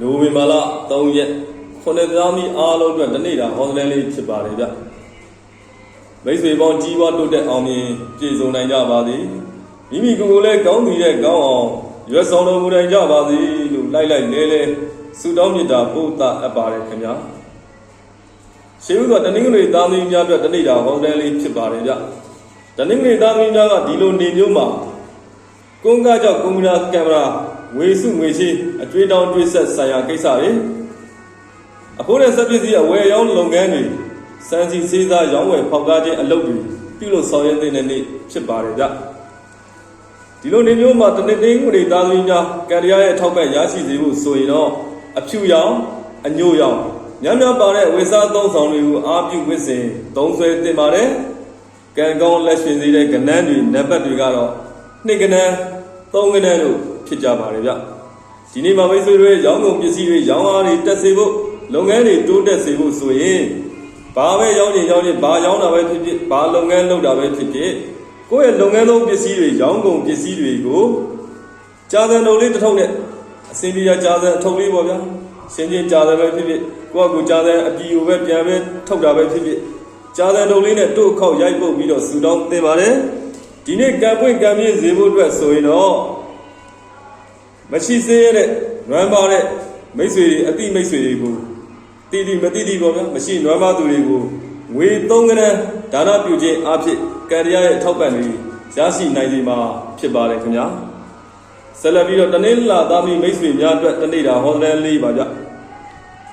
နိုဝင်ဘာလ3ရက်ခုနှစ်သားမီအားလုံးအတွက်တနေ့တာဟောစတန်လေးဖြစ်ပါတယ်ဗျမိတ်ဆွေပေါင်းကြီးပွားတိုးတက်အောင်မြင်ပြည့်စုံနိုင်ကြပါသည်မိမိကိုယ်ကိုယ်လည်းကောင်းတည်တဲ့ကောင်းအောင်ရွတ်ဆောင်တော်မူနိုင်ကြပါစေလို့လိုက်လိုက်လဲလဲဆုတောင်းမေတ္တာပို့သအပ်ပါတယ်ခင်ဗျာရှေးဥစွာတနင်္ဂနွေသားသမီးများအတွက်တနေ့တာဟောစတန်လေးဖြစ်ပါတယ်ဗျတနင်္ဂနွေသားသမီးများကဒီလိုနေမျိုးမှာကွန်ကားကြောင့်ကွန်ပျူတာကင်မရာ ငွေစုငွေရှိအကျွေးတောင်းကျွေးဆက်ဆိုင်ရာကိစ္စတွေအဖို့တဲ့စက်ပစ္စည်းအဝယ်ရောင်းလုပ်ငန်းတွေစံစီစေးစားရောင်းဝယ်ဖောက်ကားခြင်းအလုပ်တွေပြုလုပ်ဆောင်ရွက်တဲ့နေ့ဖြစ်ပါတယ်ဗျဒီလိုနေမျိုးမှာတနေ့တင်းငွေသားသမီးများကံတရားရဲ့ထောက်ပံ့ရရှိစေဖို့ဆိုရင်တော့အဖြူရောင်အညို့ရောင်ညံ့ညံ့ပါတဲ့ဝေစားသုံးဆောင်တွေကိုအားပြုဝစ်စဉ်သုံးဆွဲတင်ပါတယ်ကံကောင်းလက်ရှင်စေတဲ့ကဏ္ဍတွေနံပါတ်တွေကတော့နှစ်ကနန်းသုံးကနန်းတို့ ဖြစ်ကြပါတယ်ဗျဒီနေ့မှာမိတ်ဆွေတွေရောင်းကုန်ပစ္စည်းတွေရောင်းအားတွေတက်စေဖို့လုပ်ငန်းတွေတိုးတက်စေဖို့ဆိုရင်ဘာပဲရောင်းရင်ရောင်းရင်ဘာရောင်းတာပဲဖြစ်ဖြစ်ဘာလုပ်ငန်းလုပ်တာပဲဖြစ်ဖြစ်ကိုယ့်ရဲ့လုပ်ငန်းသုံးပစ္စည်းတွေရောင်းကုန်ပစ္စည်းတွေကိုကြာစံတော်လေးတစ်ထုပ်နဲ့အစင်ပြေကြာစံအထုပ်လေးပေါ့ဗျာစင်ချင်းကြာစံပဲဖြစ်ဖြစ်ကိုယ့်အကူကြာစံအပီကိုပဲပြန်ပဲထုတ်တာပဲဖြစ်ဖြစ်ကြာစံတော်လေးနဲ့တို့ခောက်ရိုက်ပုတ်ပြီးတော့ဆူတောင်းတင်ပါတယ်ဒီနေ့ကံပွင့်ကံပြည့်စေဖို့အတွက်ဆိုရင်တော့ မရှိစေရတဲ့နွမ်းပါတဲ့မိတ်ဆွေတွေအတိမိတ်ဆွေတွေကိုတည်တည်မတည်တည်ပေါ့ဗျာမရှိနွမ်းပါသူတွေကိုငွေ3ကနန်းဒါနပြုခြင်းအဖြစ်ကံတရားရဲ့အထောက်ပံ့တွေရရှိနိုင်စေမှာဖြစ်ပါတယ်ခင်ဗျာဆက်လက်ပြီးတော့တနင်္လာသားသမီးမိတ်ဆွေများအတွက်တနေ့တာဟောတဲ့လေးပါဗျ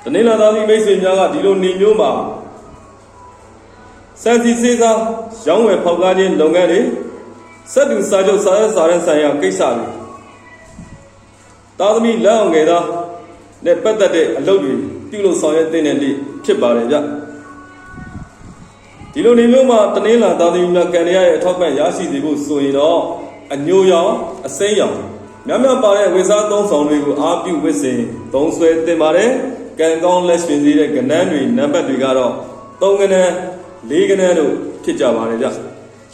တနင်္လာသားသမီးမိတ်ဆွေများကဒီလိုနေမျိုးမှာစံစီစေးစားရောင်းဝယ်ဖောက်ကားခြင်းလုပ်ငန်းတွေစက်တူစာချုပ်စာရွက်စာရန်ဆိုင်ရာကိစ္စတွေ သားသမီးလက်အောင်ငယ်သားနဲ့ပတ်သက်တဲ့အလုပ်တွေပြုလုပ်ဆောင်ရွက်တဲ့နေ့ဖြစ်ပါတယ်ဗျဒီလိုနေမျိုးမှာတနင်္လာသားသမီးများကံရရဲ့အထောက်ပံ့ရရှိစေဖို့ဆိုရင်တော့အညိုရောင်အစိမ်းရောင်များများပါတဲ့ဝေစားသုံးဆောင်တွေကိုအားပြုဝစ်စင်သုံးဆွဲတင်ပါတယ်ကံကောင်းလက်ရှင်စေတဲ့ကဏ္ဍတွေနံပါတ်တွေကတော့3ကဏ္ဍ4ကဏ္ဍတို့ဖြစ်ကြပါတယ်ဗျ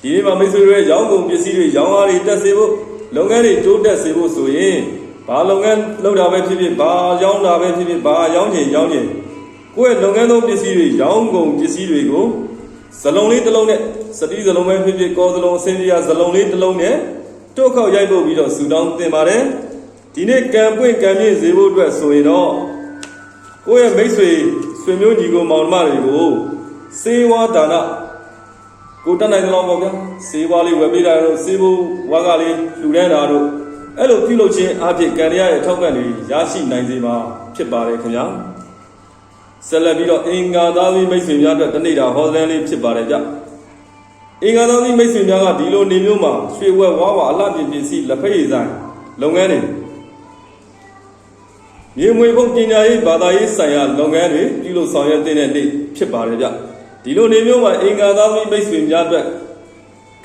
ဒီနေ့မှာမိတ်ဆွေတွေရောင်းကုန်ပစ္စည်းတွေရောင်းအားတွေတက်စေဖို့လုပ်ငန်းတွေတိုးတက်စေဖို့ဆိုရင် ဘာလုပ်ငန်းလုပ်တာပဲဖြစ်ဖြစ်ဘာရောင်းတာပဲဖြစ်ဖြစ်ဘာရောင်းချင်ရောင်းချင်ကိုယ့်ရဲ့လုပ်ငန်းသုံးပစ္စည်းတွေရောင်းကုန်ပစ္စည်းတွေကိုဇလုံးလေးတစ်လုံးနဲ့စတိဇလုံးပဲဖြစ်ဖြစ်ကောဇလုံးအစင်းကြီးဇလုံးလေးတစ်လုံးနဲ့တုတ်ခောက်ရိုက်ပုတ်ပြီးတော့ဆူတောင်းတင်ပါတယ်ဒီနေ့ကံပွင့်ကံပြည့်စေဖို့အတွက်ဆိုရင်တော့ကိုယ့်ရဲ့မိတ်ဆွေဆွေမျိုးညီကိုမောင်နှမတွေကိုစေဝါဒါနကိုတက်နိုင်သလောက်ပေါ့ဗျာစေးဝါးလေးဝယ်ပေးတာတို့စေးဖို့ဝါကလေးလှူဒန်းတာတို့ အဲ့လိုပြုလုပ်ခြင်းအဖြစ်ကံရရဲ့ထောက်ပံ့တွေရရှိနိုင်စေမှာဖြစ်ပါတယ်ခင်ဗျာဆက်လက်ပြီးတော့အင်္ဂါသားသမီးမိတ်ဆွေများအတွက်တနေ့တာဟောစတန်လေးဖြစ်ပါတယ်ဗျအင်္ဂါသားသမီးမိတ်ဆွေများကဒီလိုနေမျိုးမှာရွှေဝက်ဝါးဝါအလှပြင်ပစ္စည်းလက်ဖက်ရည်ဆိုင်လုပ်ငန်းတွေမြေမွေဖို့ပညာရေးဘာသာရေးဆိုင်ရာလုပ်ငန်းတွေပြုလုပ်ဆောင်ရွက်တဲ့နေ့ဖြစ်ပါတယ်ဗျဒီလိုနေမျိုးမှာအင်္ဂါသားသမီးမိတ်ဆွေများအတွက်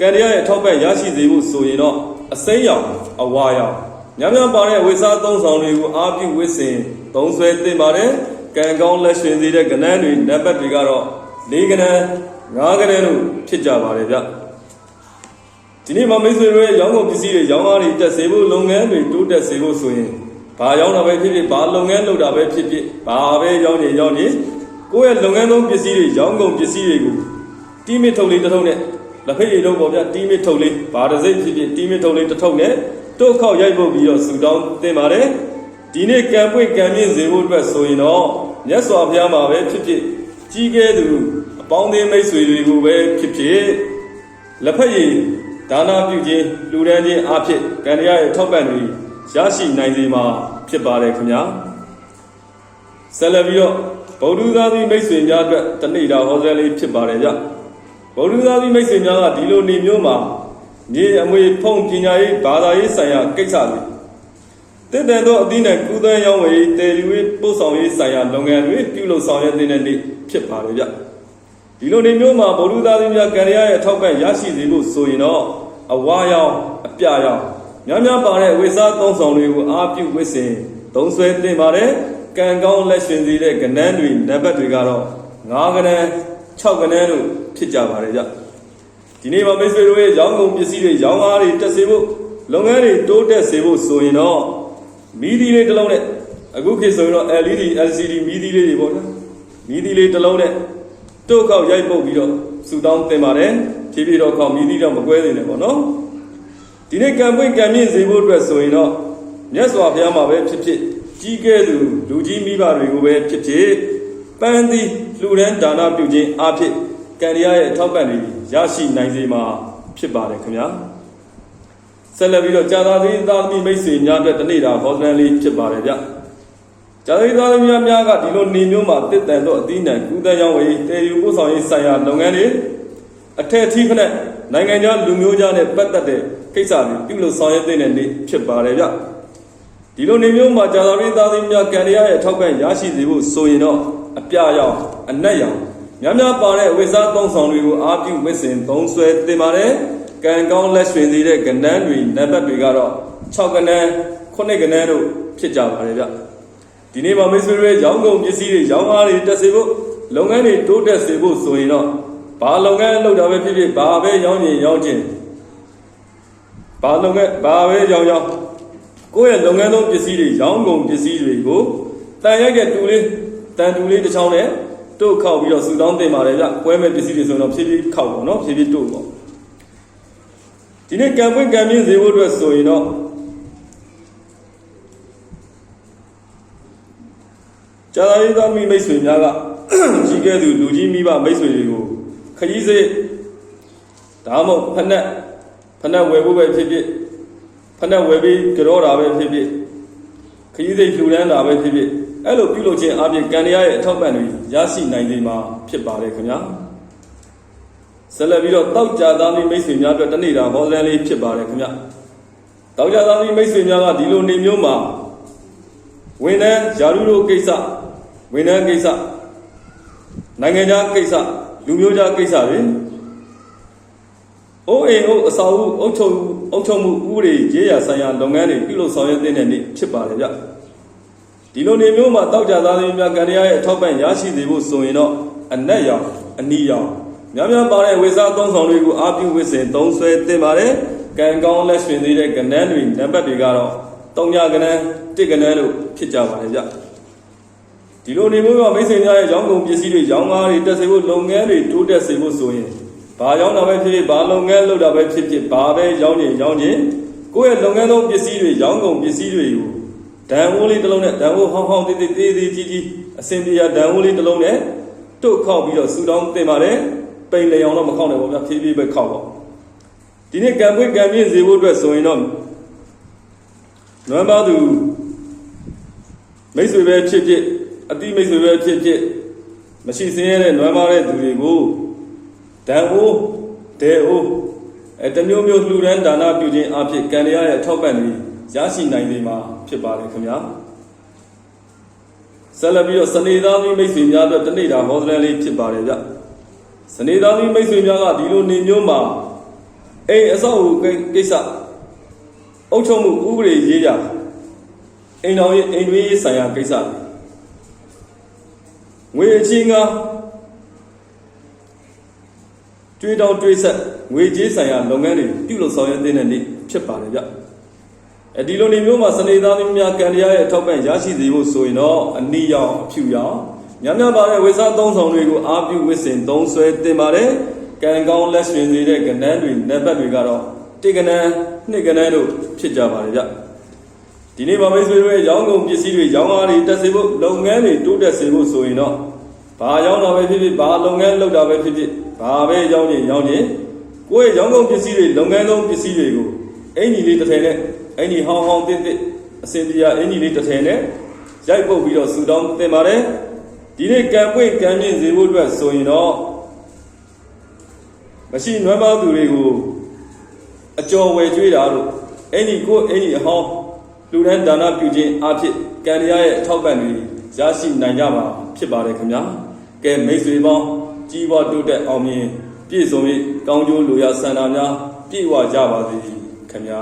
ကံတရားရဲ့ထောက်ပံ့ရရှိစေဖို့ဆိုရင်တော့ အစိမ်းရောင်အဝါရောင်ညံ့ညံ့ပါတဲ့ဝိစားသုံးဆောင်တွေကိုအားပြုဝစ်စင်သုံးဆွဲတင်ပါတယ်ကံကောင်းလက်ရှင်စေတဲ့ကဏ္ဍတွေနံပါတ်တွေကတော့၄ကဏ္ဍ၅ကဏ္ဍတို့ဖြစ်ကြပါတယ်ဗျဒီနေ့မှာမိတ်ဆွေတွေရဲ့ရောင်းကုန်ပစ္စည်းတွေရောင်းအားတွေတက်စေဖို့လုပ်ငန်းတွေတိုးတက်စေဖို့ဆိုရင်ဘာရောင်းတာပဲဖြစ်ဖြစ်ဘာလုပ်ငန်းလုပ်တာပဲဖြစ်ဖြစ်ဘာပဲရောင်းနေရောင်းနေကိုယ့်ရဲ့လုပ်ငန်းသုံးပစ္စည်းတွေရောင်းကုန်ပစ္စည်းတွေကိုတီးမစ်ထုတ်လေးတစ်ထုပ်နဲ့ လက်ဖက်ရည်တော့ပေါ့ဗျာတီးမစ်ထုတ်လေးဘာတစ်စိမ့်ဖြစ်ဖြစ်တီးမစ်ထုတ်လေးတစ်ထုပ်နဲ့တို့ခောက်ရိုက်ပုတ်ပြီးတော့ဆူတောင်းတင်ပါတယ်ဒီနေ့ကံပွင့်ကံမြင့်စေဖို့အတွက်ဆိုရင်တော့မြတ်စွာဘုရားမှာပဲဖြစ်ဖြစ်ကြီးကဲသူအပေါင်းအသင်းမိတ်ဆွေတွေကိုပဲဖြစ်ဖြစ်လက်ဖက်ရည်ဒါနာပြုခြင်းလူဒန်းခြင်းအဖြစ်ကံတရားရဲ့ထောက်ပံ့တွေရရှိနိုင်စေမှာဖြစ်ပါတယ်ခင်ဗျာဆက်လက်ပြီးတော့ဗုဒ္ဓသာသီမိတ်ဆွေများအတွက်တနေ့တာဟောစရာလေးဖြစ်ပါတယ်ဗျ ဗုဒ္ဓသာသီမိတ်ဆွေများကဒီလိုနေမျိုးမှာမြေအမွေဖုံပညာရေးဘာသာရေးဆိုင်ရာကိစ္စတွေတည်တဲ့သောအသီးနဲ့ကုသန်းရောင်းဝယ်တည်လူရေးပို့ဆောင်ရေးဆိုင်ရာလုပ်ငန်းတွေပြုလုပ်ဆောင်ရွက်နေတဲ့နေ့ဖြစ်ပါတယ်ဗျဒီလိုနေမျိုးမှာဗုဒ္ဓသာသီများကံရရဲ့အထောက်ပံ့ရရှိစေဖို့ဆိုရင်တော့အဝါရောင်အပြရောင်များများပါတဲ့ဝိစားသုံးဆောင်တွေကိုအားပြုဝစ်စင်သုံးဆွဲတင်ပါတယ်ကံကောင်းလက်ရှင်စီတဲ့ကဏ္ဍတွေနံပါတ်တွေကတော့9ကဏ္ဍ 6ကဏ္ဍတို့ဖြစ်ကြပါတယ်ကြဒီနေ့မှာမိတ်ဆွေတို့ရဲ့ရောင်းကုန်ပစ္စည်းတွေရောင်းအားတွေတက်စေဖို့လုပ်ငန်းတွေတိုးတက်စေဖို့ဆိုရင်တော့မီဒီလေးတစ်လုံးနဲ့အခုခေတ်ဆိုရင်တော့ LED LCD မီးသီးလေးတွေပေါ့နော်မီးသီးလေးတစ်လုံးနဲ့တို့ခောက်ရိုက်ပုတ်ပြီးတော့ဆူတောင်းတင်ပါတယ်ဖြည်းဖြည်းတော့ခောက်မီးသီးတော့မကွဲသေးနဲ့ပေါ့နော်ဒီနေ့ကံပွင့်ကံမြင့်စေဖို့အတွက်ဆိုရင်တော့မြတ်စွာဘုရားမှာပဲဖြစ်ဖြစ်ကြီးကဲသူလူကြီးမိဘတွေကိုပဲဖြစ်ဖြစ်ပန်းသီး လှူဒန်းဒါနပြုခြင်းအဖြစ်ကံတရားရဲ့အထောက်ပံ့တွေရရှိနိုင်စေမှာဖြစ်ပါတယ်ခင်ဗျာဆက်လက်ပြီးတော့ကြာသာသီသာသမီမိတ်ဆွေများအတွက်တနေ့တာဟောစတန်လေးဖြစ်ပါတယ်ဗျ။ကြာသာသီသာသမီများများကဒီလိုနေမျိုးမှာတစ်တန်တော့အသီးနှံကူးတန်းရောင်းဝယ်တည်ယူပို့ဆောင်ရေးဆိုင်ရာလုပ်ငန်းတွေအထက်အထိဖက်နဲ့နိုင်ငံခြားလူမျိုးခြားနဲ့ပတ်သက်တဲ့ကိစ္စတွေပြုလုပ်ဆောင်ရွက်တဲ့နေ့ဖြစ်ပါတယ်ဗျ။ဒီလိုနေမျိုးမှာကြာသာသီသာသမီများကံတရားရဲ့အထောက်ပံ့ရရှိစေဖို့ဆိုရင်တော့ အပြရောင်အနက်ရောင်များများပါတဲ့ဝိစားသုံးဆောင်တွေကိုအားပြုဝစ်စင်သုံးဆွဲတင်ပါတယ်။ကံကောင်းလက်ရွှင်စေတဲ့ကဏ္ဍတွေနံပါတ်တွေကတော့6ကဏ္ဍ9ကဏ္ဍတို့ဖြစ်ကြပါတယ်ဗျ။ဒီနေ့မှာမိတ်ဆွေတွေရောင်းကုန်ပစ္စည်းတွေရောင်းအားတွေတက်စေဖို့လုပ်ငန်းတွေတိုးတက်စေဖို့ဆိုရင်တော့ဘာလုပ်ငန်းလုပ်တာပဲဖြစ်ဖြစ်ဘာပဲရောင်းရင်ရောင်းခြင်းဘာလုပ်ငန်းဘာပဲရောင်းရောင်းကိုယ့်ရဲ့လုပ်ငန်းသုံးပစ္စည်းတွေရောင်းကုန်ပစ္စည်းတွေကိုတန်ရိုက်ကတူလေး တန်တူလေးတစ်ချောင်းနဲ့တို့ခောက်ပြီးတော့ဆူတောင်းတင်ပါတယ်ဗျ။ကွဲမဲ့ပစ္စည်းတွေဆိုရင်တော့ဖြည်းဖြည်းခောက်ပေါ့နော်ဖြည်းဖြည်းတို့ပေါ့။ဒီနေ့ကံပွင့်ကံမြင့်စေဖို့အတွက်ဆိုရင်တော့ကြာသာရေးသားမိမိတ်ဆွေများကကြီးကဲသူလူကြီးမိဘမိတ်ဆွေတွေကိုခကြီးစေးဒါမှမဟုတ်ဖက်နဲ့ဖက်နဲ့ဝယ်ဖို့ပဲဖြစ်ဖြစ်ဖက်နဲ့ဝယ်ပြီးကြောတာပဲဖြစ်ဖြစ်ခကြီးစိတ်လှူဒန်းတာပဲဖြစ်ဖြစ် အဲ့လိုပြုလုပ်ခြင်းအပြင်ကံတရားရဲ့အထောက်ပံ့တွေရရှိနိုင်နေမှာဖြစ်ပါတယ်ခင်ဗျာဆက်လက်ပြီးတော့တောက်ကြသားမိမိတ်ဆွေများအတွက်တနေ့တာဟောစလန်လေးဖြစ်ပါတယ်ခင်ဗျာတောက်ကြသားမိမိတ်ဆွေများကဒီလိုနေမျိုးမှာဝန်ထမ်းယာရုတို့ကိစ္စဝန်ထမ်းကိစ္စနိုင်ငံခြားကိစ္စလူမျိုးခြားကိစ္စတွေအိုးအိမ်အိုးအစာအုပ်အုပ်ချုပ်အုပ်ချုပ်မှုဥပဒေရေးရာဆိုင်ရာလုပ်ငန်းတွေပြုလုပ်ဆောင်ရွက်တဲ့နေ့ဖြစ်ပါတယ်ဗျ ဒီလိုနေမျိုးမှာတောက်ကြသားသမီးများကံတရားရဲ့အထောက်ပံ့ရရှိစေဖို့ဆိုရင်တော့အနက်ရောင်အနီရောင်များများပါတဲ့ဝေစားသုံးဆောင်တွေကိုအာပြုဝစ်စင်သုံးဆွဲတင်ပါတယ်ကံကောင်းလက်ရွှင်သေးတဲ့ကဏ္ဍတွေနံပါတ်တွေကတော့တုံညာကဏ္ဍတစ်ကဏ္ဍတို့ဖြစ်ကြပါတယ်ဗျဒီလိုနေမျိုးမှာမိတ်ဆွေများရဲ့ရောင်းကုန်ပစ္စည်းတွေရောင်းကားတွေတက်စေဖို့လုပ်ငန်းတွေတိုးတက်စေဖို့ဆိုရင်ဘာရောင်းတာပဲဖြစ်ဖြစ်ဘာလုပ်ငန်းလုပ်တာပဲဖြစ်ဖြစ်ဘာပဲရောင်းရင်ရောင်းရင်ကိုယ့်ရဲ့လုပ်ငန်းသုံးပစ္စည်းတွေရောင်းကုန်ပစ္စည်းတွေကို ဒံဝိုးလေးတစ်လုံးနဲ့ဒံဝိုးဟောင်းဟောင်းတေးတေးသေးသေးကြီးကြီးအစင်ပြာဒံဝိုးလေးတစ်လုံးနဲ့တုတ်ခောက်ပြီးတော့ဆူတောင်းတင်ပါတယ်ပိန်လေအောင်တော့မခောက်နဲ့ပေါ့ဗျာဖြည်းဖြည်းပဲခောက်ပေါ့ဒီနေ့ကံပွင့်ကံပြည့်စေဖို့အတွက်ဆိုရင်တော့နွမ်းပါသူမိတ်ဆွေပဲဖြစ်ဖြစ်အတိမိတ်ဆွေပဲဖြစ်ဖြစ်မရှိစင်းရတဲ့နွမ်းပါတဲ့သူတွေကိုဒံအိုးဒဲအိုးအဲတမျိုးမျိုးလှူဒန်းဒါနပြုခြင်းအဖြစ်ကံတရားရဲ့အထောက်ပံ့တွေ ရရှိနိုင်နေမှာဖြစ်ပါတယ်ခင်ဗျာဆက်လက်ပြီးတော့စနေသားသမီးမိတ်ဆွေများအတွက်တနေ့တာဟောစလန်လေးဖြစ်ပါတယ်ဗျစနေသားသမီးမိတ်ဆွေများကဒီလိုနေမျိုးမှာအိမ်အဆောက်အဦကိစ္စအုပ်ချုပ်မှုဥပဒေရေးကြအိမ်တော်ရေးအိမ်တွေးရေးဆိုင်ရာကိစ္စငွေအချင်းကတွေးတောင်းတွေးဆက်ငွေကြေးဆိုင်ရာလုပ်ငန်းတွေပြုလုပ်ဆောင်ရွက်တဲ့နေ့ဖြစ်ပါတယ်ဗျ အဲဒီလိုနေမျိုးမှာစနေသားသမီးများကံတရားရဲ့အထောက်ပံ့ရရှိစေဖို့ဆိုရင်တော့အနီရောင်အဖြူရောင်များများပါတဲ့ဝိစားသုံးဆောင်တွေကိုအားပြုဝစ်စင်သုံးဆွဲတင်ပါတယ်ကံကောင်းလက်ရွှင်စေတဲ့ကဏ္ဍတွေနံပါတ်တွေကတော့တိကဏ္ဍနှစ်ကဏ္ဍတို့ဖြစ်ကြပါတယ်ဗျဒီနေ့ဗမိတ်ဆွေတို့ရဲ့ရောင်းကုန်ပစ္စည်းတွေရောင်းအားတွေတက်စေဖို့လုပ်ငန်းတွေတိုးတက်စေဖို့ဆိုရင်တော့ဘာရောင်းတာပဲဖြစ်ဖြစ်ဘာလုပ်ငန်းလုပ်တာပဲဖြစ်ဖြစ်ဘာပဲရောင်းရင်ရောင်းရင်ကိုယ့်ရဲ့ရောင်းကုန်ပစ္စည်းတွေလုပ်ငန်းသုံးပစ္စည်းတွေကို အင်ကြီးလေးတစ်ထည်နဲ့အင်ကြီးဟောင်းဟောင်းတစ်တစ်အစင်ပြာအင်ကြီးလေးတစ်ထည်နဲ့ရိုက်ပုတ်ပြီးတော့ဆူတောင်းတင်ပါတယ်ဒီနေ့ကံပွင့်ကံမြင့်စေဖို့အတွက်ဆိုရင်တော့မရှိနွမ်းပါသူတွေကိုအကျော်ဝယ်ကျွေးတာတို့အင်ကြီးကိုအင်ကြီးအဟောင်းလူဒန်းဒါနပြုခြင်းအဖြစ်ကံတရားရဲ့အထောက်ပံ့တွေရရှိနိုင်ကြပါဖြစ်ပါတယ်ခင်ဗျာကဲမိတ်ဆွေပေါင်းကြီးပွားတိုးတက်အောင်မြင်ပြည့်စုံ၍ကောင်းကျိုးလိုရာဆန္ဒများပြည့်ဝကြပါစေ ခင်ဗျာ